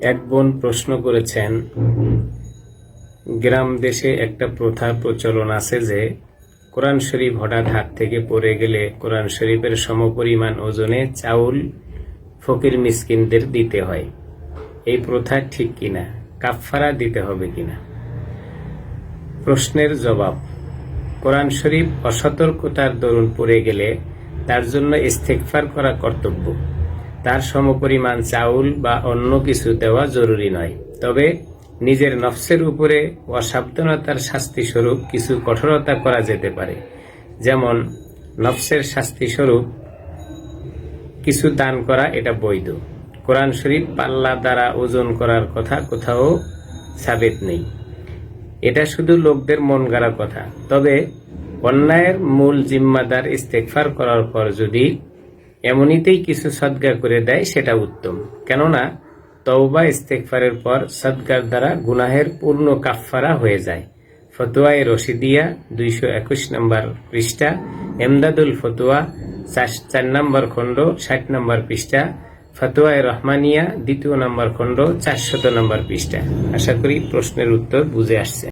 এক বোন প্রশ্ন করেছেন, গ্রাম দেশে একটা প্রথা প্রচলন আছে যে, কোরআন শরীফ হঠাৎ হাত থেকে পড়ে গেলে কোরআন শরীফের সমপরিমাণ ওজনে চাউল ফকির মিসকিনদের দিতে হয়। এই প্রথা ঠিক কিনা? কাফফারা দিতে হবে কিনা? প্রশ্নের জবাব, কোরআন শরীফ অসতর্কতার দরুন পড়ে গেলে তার জন্য ইস্তেকফার করা কর্তব্য। তার সমপরিমাণ চাউল বা অন্য কিছু দেওয়া জরুরি নয়। তবে নিজের নফসের উপরে অসাবধানতার শাস্তি স্বরূপ কিছু কঠোরতা করা যেতে পারে। যেমন, নফসের শাস্তি স্বরূপ কিছু দান করা এটা বৈধ। কোরআন শরীফ পাল্লা দ্বারা ওজন করার কথা কোথাও সাবেত নেই। এটা শুধু লোকদের মন গড়া কথা। তবে অন্যায়ের মূল জিম্মাদার ইস্তেকফার করার পর যদি এমনিতেই কিছু সদ্গা করে দেয় সেটা উত্তম। কেননা, তওবা ইস্তেকফারের পর সদ্গার দ্বারা গুনাহের পূর্ণ কাফফারা হয়ে যায়। ফতোয়ায় রশিদিয়া, দুইশো একুশ নম্বর পৃষ্ঠা, এমদাদুল ফতোয়া চার- নম্বর খণ্ড, ষাট নম্বর পৃষ্ঠা, ফতোয়ায় রহমানিয়া, দ্বিতীয় নম্বর খণ্ড, চারশত নম্বর পৃষ্ঠা। আশা করি প্রশ্নের উত্তর বুঝে আসছে।